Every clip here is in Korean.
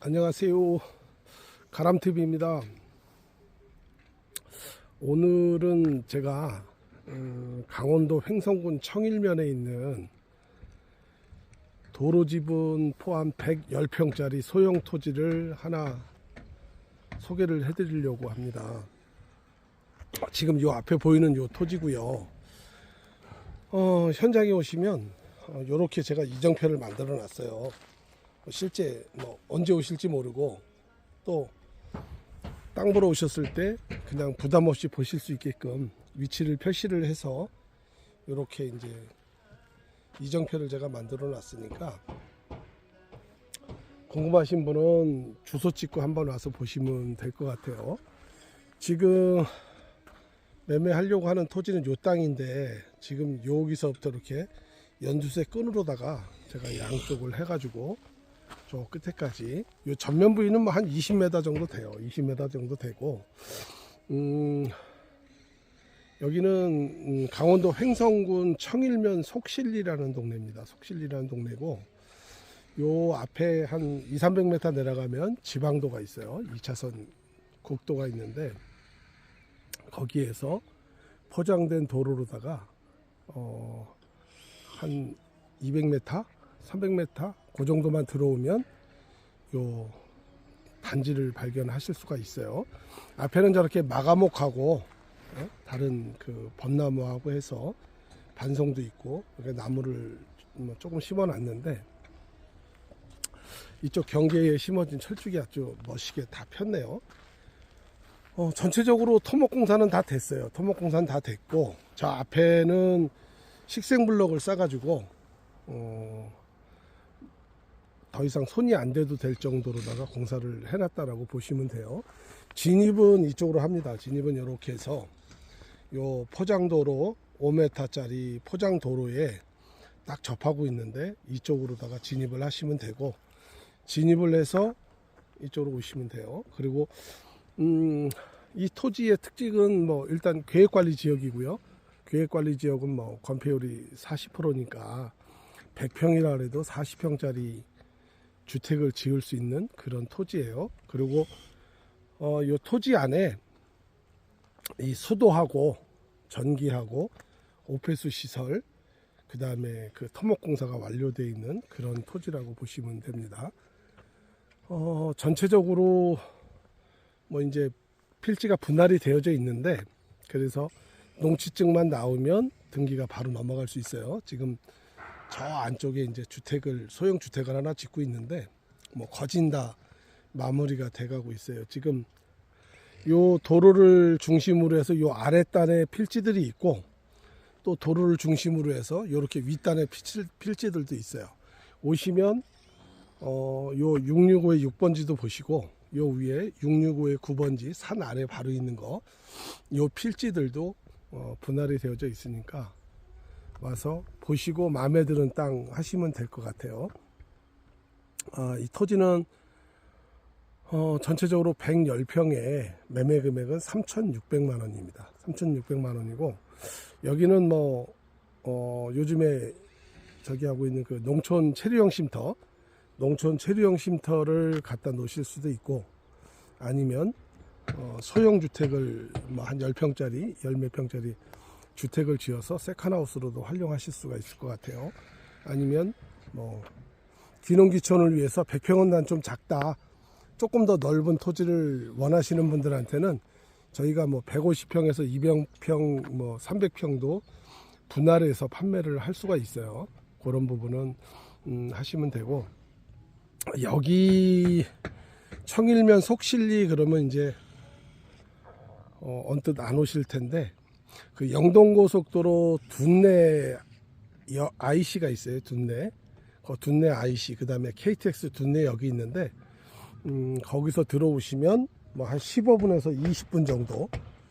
안녕하세요. 가람TV입니다. 오늘은 제가 음, 강원도 횡성군 청일면에 있는 도로 지분 포함 110평짜리 소형 토지를 하나 소개를 해드리려고 합니다. 지금 요 앞에 보이는 요 토지고요. 어, 현장에 오시면 이렇게 제가 이정표를 만들어 놨어요. 실제 뭐 언제 오실지 모르고 또 땅 보러 오셨을 때 그냥 부담 없이 보실 수 있게끔 위치를 표시를 해서 이렇게 이제 이정표를 제가 만들어 놨으니까 궁금하신 분은 주소 찍고 한번 와서 보시면 될 것 같아요. 지금 매매하려고 하는 토지는 요 땅인데 지금 여기서부터 이렇게 연두색 끈으로다가 제가 양쪽을 해가지고 저 끝에까지 요 전면 부위는 뭐 한 20m 정도 돼요. 20m 정도 되고 음 여기는 음, 강원도 횡성군 청일면 속실리라는 동네입니다. 속실리라는 동네고 요 앞에 한 2, 300m 내려가면 지방도가 있어요. 2차선 국도가 있는데 거기에서 포장된 도로로다가 어, 한 200m, 300m 그 정도만 들어오면 요 단지를 발견하실 수가 있어요. 앞에는 저렇게 마가목하고 어? 다른 그 벚나무하고 해서 반송도 있고 나무를 뭐 조금 심어 놨는데 이쪽 경계에 심어진 철쭉이 아주 멋있게 다 폈네요. 어, 전체적으로 토목공사는 다 됐어요. 토목공사는 다 됐고 저 앞에는 식생블럭을 싸가지고 어, 더 이상 손이 안 대도 될 정도로다가 공사를 해놨다라고 보시면 돼요. 진입은 이쪽으로 합니다. 진입은 이렇게 해서 요 포장도로 5m짜리 포장도로에 딱 접하고 있는데 이쪽으로다가 진입을 하시면 되고 진입을 해서 이쪽으로 오시면 돼요. 그리고 음, 이 토지의 특징은 뭐 일단 계획관리 지역이고요. 계획관리 지역은 뭐 건폐율이 40%니까 100평이라 해도 40평짜리 주택을 지을 수 있는 그런 토지예요. 그리고 어, 이 토지 안에 이 수도하고 전기하고 오폐수 시설 그 다음에 그 토목공사가 완료되어 있는 그런 토지라고 보시면 됩니다. 어, 전체적으로 뭐 이제 필지가 분할이 되어져 있는데 그래서 농지증만 나오면 등기가 바로 넘어갈 수 있어요. 지금 저 안쪽에 이제 주택을 소형 주택을 하나 짓고 있는데 뭐 거진 다 마무리가 돼가고 있어요. 지금 요 도로를 중심으로 해서 요 아랫단에 필지들이 있고 또 도로를 중심으로 해서 이렇게 윗단에 필지, 필지 들도 있어요. 오시면 어, 요 665의 6번지도 보시고 요 위에 665의 9번지 산 아래 바로 있는 거 요 필지들도 어, 분할이 되어져 있으니까 와서 보시고 마음에 드는 땅 하시면 될 것 같아요. 아, 이 토지는 어, 전체적으로 110평에 매매 금액은 3,600만 원입니다. 3,600만 원이고 여기는 뭐 어, 요즘에 저기 하고 있는 그 농촌 체류형 쉼터, 농촌 체류형 쉼터를 갖다 놓으실 수도 있고 아니면 어, 소형 주택을 뭐 한 10평짜리, 10몇 평짜리 주택을 지어서 세컨하우스로도 활용하실 수가 있을 것 같아요. 아니면 뭐 귀농귀촌을 위해서 100평은 난 좀 작다. 조금 더 넓은 토지를 원하시는 분들한테는 저희가 뭐 150평에서 200평, 뭐 300평도 분할해서 판매를 할 수가 있어요. 그런 부분은 음, 하시면 되고 여기 청일면 속실리 그러면 이제 어, 언뜻 안 오실 텐데 그 영동고속도로 둔내 여- IC가 있어요. 둔내. 그 둔내 IC 그다음에 KTX 둔내역이 있는데 음, 거기서 들어오시면 뭐 한 15분에서 20분 정도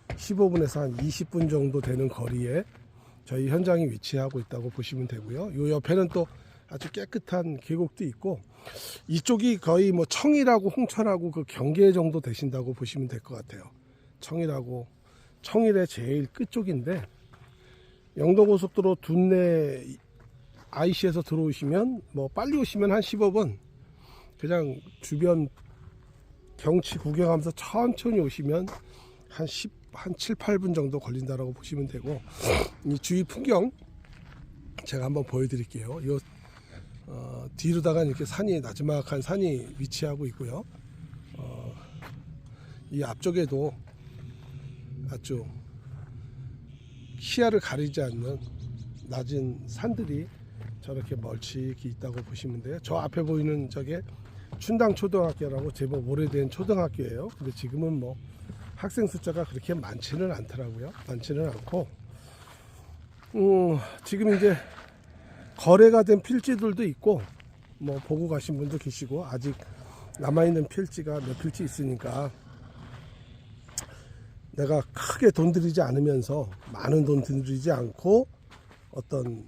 15분에서 한 20분 정도 되는 거리에 저희 현장이 위치하고 있다고 보시면 되고요. 요 옆에는 또 아주 깨끗한 계곡도 있고 이쪽이 거의 뭐 청일하고 홍천하고 그 경계 정도 되신다고 보시면 될 것 같아요. 청일하고 청일의 제일 끝쪽인데 영도고속도로 둔내 IC에서 들어오시면 뭐 빨리 오시면 한 15분 그냥 주변 경치 구경하면서 천천히 오시면 한 10, 한 7, 8분 정도 걸린다라고 보시면 되고 이 주위 풍경 제가 한번 보여드릴게요. 요 어, 뒤로다가 이렇게 산이 나지막한 산이 위치하고 있고요. 어, 이 앞쪽에도 아주 시야를 가리지 않는 낮은 산들이 저렇게 멀찍이 있다고 보시면 돼요. 저 앞에 보이는 저게 춘당 초등학교라고 제법 오래된 초등학교예요. 근데 지금은 뭐 학생 숫자가 그렇게 많지는 않더라고요. 많지는 않고, 음, 지금 이제 거래가 된 필지들도 있고, 뭐 보고 가신 분도 계시고, 아직 남아있는 필지가 몇 필지 있으니까, 내가 크게 돈 들이지 않으면서 많은 돈 들이지 않고 어떤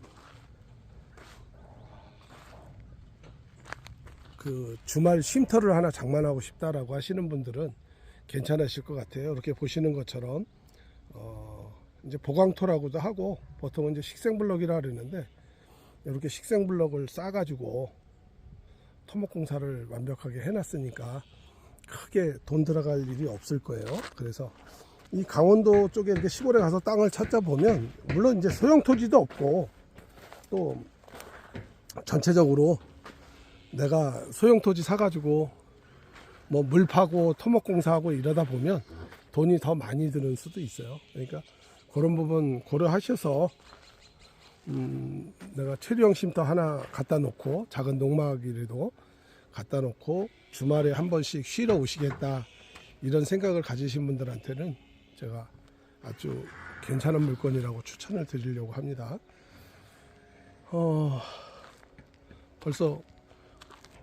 그 주말 쉼터를 하나 장만하고 싶다라고 하시는 분들은 괜찮으실 것 같아요. 이렇게 보시는 것처럼 어 이제 보강토라고도 하고 보통은 이제 식생블럭이라 그러는데 이렇게 식생블럭을 싸가지고 토목공사를 완벽하게 해놨으니까 크게 돈 들어갈 일이 없을 거예요. 그래서 이 강원도 쪽에 이렇게 시골에 가서 땅을 찾아보면 물론 이제 소형 토지도 없고 또 전체적으로 내가 소형 토지 사가지고 뭐 물 파고 토목 공사하고 이러다 보면 돈이 더 많이 드는 수도 있어요. 그러니까 그런 부분 고려하셔서 음, 내가 체류형 쉼터 하나 갖다 놓고 작은 농막이라도 갖다 놓고 주말에 한 번씩 쉬러 오시겠다 이런 생각을 가지신 분들한테는 제가 아주 괜찮은 물건이라고 추천을 드리려고 합니다. 어, 벌써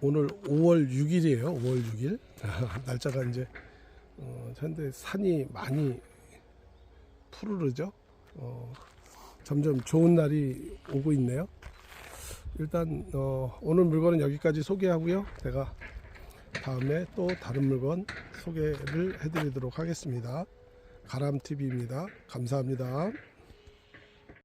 오늘 5월 6일이에요. 5월 6일. 날짜가 이제 어, 현대 산이 많이 푸르르죠. 어, 점점 좋은 날이 오고 있네요. 일단 어, 오늘 물건은 여기까지 소개하고요. 제가 다음에 또 다른 물건 소개를 해드리도록 하겠습니다. 가람TV입니다. 감사합니다.